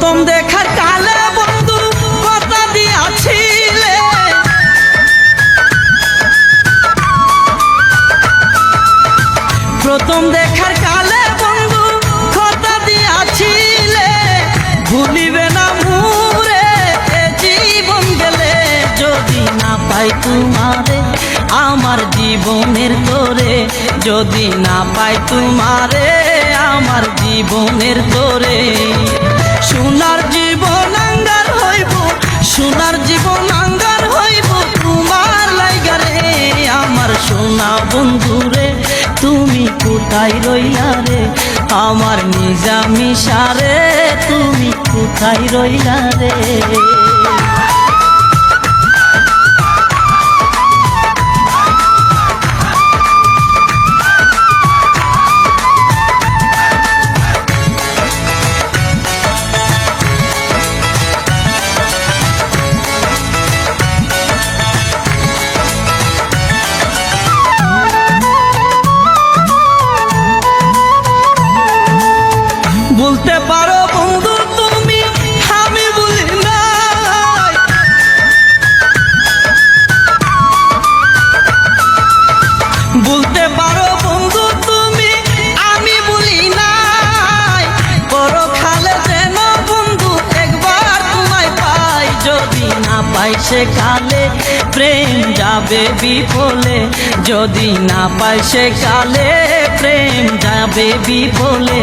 প্রথম দেখার কালে বন্ধু কথা দিয়াছিলে। প্রথম দেখার কালে বন্ধু কথা দিয়াছিলে। ভুলিবে না মুরে জীবন গেলে যদি না পাই তোমারে, আমার জীবনের তোরে। যদি না পাই তোমারে, আমার জীবনের তোরে। সোনার জীবন আঙ্গার হইব তোমার লাইগারে আমার সোনা বন্ধুরে তুমি কোথায় রইলা রে? আমার নিজামি সারে তুমি কোথায় রইলা রে? বলতে পারো বন্ধু তুমি, আমি বলি নাই বলতে পারো বন্ধু তুমি, আমি বলি নাই পরখালে যেন বন্ধু একবার তোমায় পাই, যদি না পাই সে কালে প্রেম যাবে বিফলে। যদি না পাই সে কালে প্রেম যাবে বিফলে।